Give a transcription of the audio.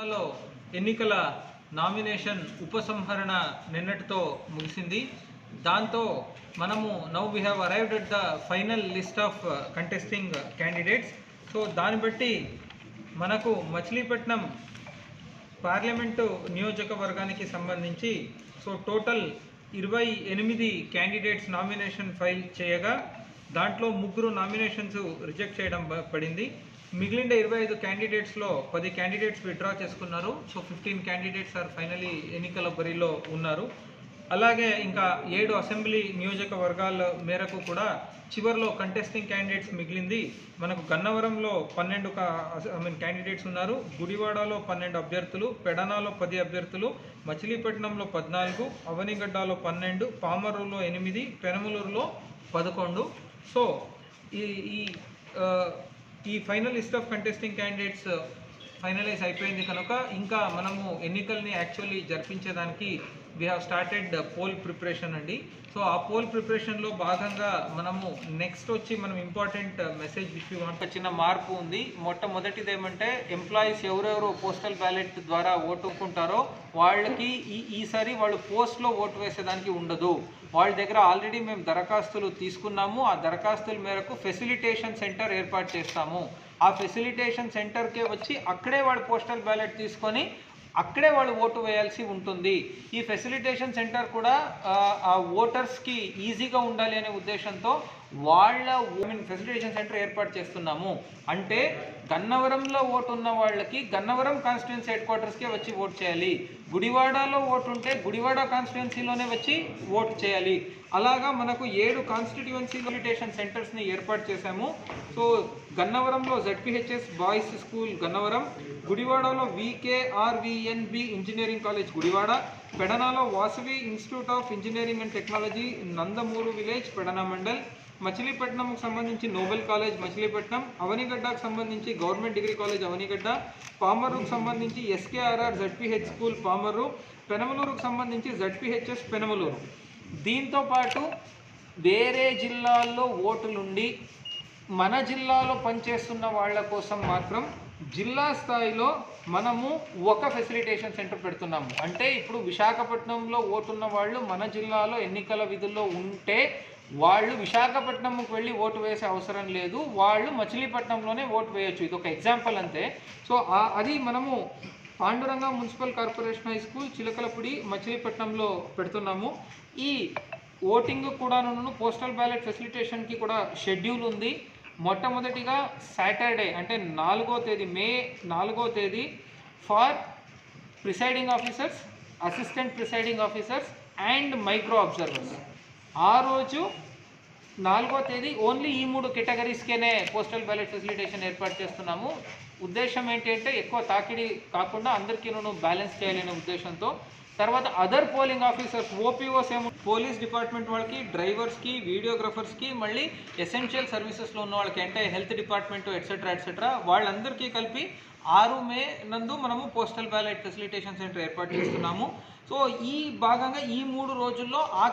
జిల్లాలో ఎన్నికల నామినేషన్ ఉపసంహరణ నిన్నటితో ముగిసింది. దాంతో మనము now we have arrived at the final list of contesting candidates so దాన్ని బట్టి మనకు మచిలీపట్నం పార్లమెంటు నియోజకవర్గానికి సంబంధించి సో టోటల్ ఇరవై ఎనిమిది క్యాండిడేట్స్ నామినేషన్ ఫైల్ చేయగా దాంట్లో ముగ్గురు నామినేషన్స్ రిజెక్ట్ చేయడం పడింది. మిగిలిన ఇరవై ఐదు క్యాండిడేట్స్లో పది క్యాండిడేట్స్ విత్డ్రా చేసుకున్నారు. So fifteen candidates are finally ఎన్నికల బరిలో ఉన్నారు. అలాగే ఇంకా ఏడు అసెంబ్లీ నియోజకవర్గాల మేరకు కూడా చివరిలో కంటెస్టింగ్ క్యాండిడేట్స్ మిగిలింది. మనకు గన్నవరంలో పన్నెండు ఐ మీన్ క్యాండిడేట్స్ ఉన్నారు. గుడివాడలో పన్నెండు అభ్యర్థులు పెడనాలో పది అభ్యర్థులు మచిలీపట్నంలో పద్నాలుగు అవనిగడ్డలో పన్నెండు పామరులో ఎనిమిది పెనమలూరులో పదకొండు. సో ఈ ఈ ఈ final list of contesting candidates finalize అయిపోయింది కనుక ఇంకా మనము ఎన్నికల్ని actually జరిపించేదానికి we have started poll preparation అండి. సో ఆ పోల్ ప్రిపరేషన్లో భాగంగా మనము నెక్స్ట్ వచ్చి మనం ఇంపార్టెంట్ మెసేజ్ విష్ వాంట్ చిన్న మార్పు ఉంది. మొట్టమొదటిది ఏమంటే ఎంప్లాయీస్ ఎవరెవరు పోస్టల్ బ్యాలెట్ ద్వారా ఓటుకుంటారో వాళ్ళకి ఈ ఈసారి వాళ్ళు పోస్ట్లో ఓటు వేసేదానికి ఉండదు. వాళ్ళ దగ్గర ఆల్రెడీ మేము దరఖాస్తులు తీసుకున్నాము. ఆ దరఖాస్తుల మేరకు ఫెసిలిటేషన్ సెంటర్ ఏర్పాటు చేస్తాము. ఆ ఫెసిలిటేషన్ సెంటర్కే వచ్చి అక్కడే వాళ్ళు పోస్టల్ బ్యాలెట్ తీసుకొని అక్కడే వాళ్ళు ఓటు వేయాల్సి ఉంటుంది. ఈ ఫెసిలిటేషన్ సెంటర్ కూడా ఆ, ఓటర్స్కి ఈజీగా ఉండాలి అనే ఉద్దేశంతో వాళ్ళ మీన్ ఫెసిలిటేషన్ సెంటర్ ఏర్పాటు చేస్తున్నాము. అంటే గన్నవరంలో ఓటు ఉన్న వాళ్ళకి గన్నవరం కాన్స్టిట్యున్సీ హెడ్ క్వార్టర్స్కే వచ్చి ఓట్ చేయాలి. గుడివాడలో ఓటు ఉంటే గుడివాడ కాన్స్టిట్యున్సీలోనే వచ్చి ఓటు చేయాలి. అలాగా మనకు ఏడు కాన్స్టిట్యున్సీ ఫెసిలిటేషన్ సెంటర్స్ని ఏర్పాటు చేశాము. సో గన్నవరంలో జెడ్పిహెచ్ఎస్ బాయ్స్ స్కూల్ గన్నవరం గుడివాడలో వికేఆర్విఎన్బి engineering college Gudivada పెడనాలో Vasavi institute of engineering and technology Nandamuru village Pedana mandal మచిలీపట్నంకు సంబంధించి నోబెల్ కాలేజ్ మచిలీపట్నం అవనిగడ్డకు సంబంధించి గవర్నమెంట్ డిగ్రీ కాలేజ్ అవనిగడ్డ పామరుకు సంబంధించి ఎస్కేఆర్ఆర్ జడ్పిహెచ్ స్కూల్ పామరు పెనమలూరుకు సంబంధించి జడ్పిహెచ్ఎస్ పెనమలూరు. దీంతో పాటు వేరే జిల్లాల్లో ఓటులుండి మన జిల్లాలో పనిచేస్తున్న వాళ్ళ కోసం మాత్రం జిల్లా స్థాయిలో మనము ఒక ఫెసిలిటేషన్ సెంటర్ పెడుతున్నాము. అంటే ఇప్పుడు విశాఖపట్నంలో ఓటున్న వాళ్ళు మన జిల్లాలో ఎన్నికల విధుల్లో ఉంటే వాళ్ళు విశాఖపట్నంకు వెళ్ళి ఓటు వేసే అవసరం లేదు. వాళ్ళు మచిలీపట్నంలోనే ఓటు వేయొచ్చు. ఇది ఒక ఎగ్జాంపుల్ అంతే. సో అది మనము Panduranga municipal corporation high school Chilakalapudi మచిలీపట్నంలో పెడుతున్నాము. ఈ ఓటింగ్ కూడాను పోస్టల్ బ్యాలెట్ ఫెసిలిటేషన్కి కూడా షెడ్యూల్ ఉంది. మొట్టమొదటిగా సాటర్డే అంటే నాలుగో తేదీ మే నాలుగో తేదీ for presiding officers assistant presiding officers and micro observers. ఆ రోజు నాలుగో తేదీ ఓన్లీ ఈ మూడు కేటగిరీస్కేనే పోస్టల్ బ్యాలెట్ ఫెసిలిటేషన్ ఏర్పాటు చేస్తున్నాము. ఉద్దేశం ఏంటంటే ఎక్కువ తాకిడి కాకుండా అందరికీ బ్యాలెన్స్ చేయాలనే ఉద్దేశంతో. తర్వాత అదర్ పోలింగ్ ఆఫీసర్స్ ఓపీఓస్ ఏమో పోలీస్ డిపార్ట్మెంట్ వాళ్ళకి డ్రైవర్స్కి వీడియోగ్రఫర్స్కి మళ్ళీ ఎసెన్షియల్ సర్వీసెస్లో ఉన్న వాళ్ళకి అంటే హెల్త్ డిపార్ట్మెంట్ ఎట్సెట్రా ఎట్సెట్రా వాళ్ళందరికీ కలిపి ఆరు మే నందు మనము పోస్టల్ బ్యాలెట్ ఫెసిలిటేషన్ సెంటర్ ఏర్పాటు చేస్తున్నాము. సో ఈ భాగంగా ఈ మూడు రోజుల్లో ఆ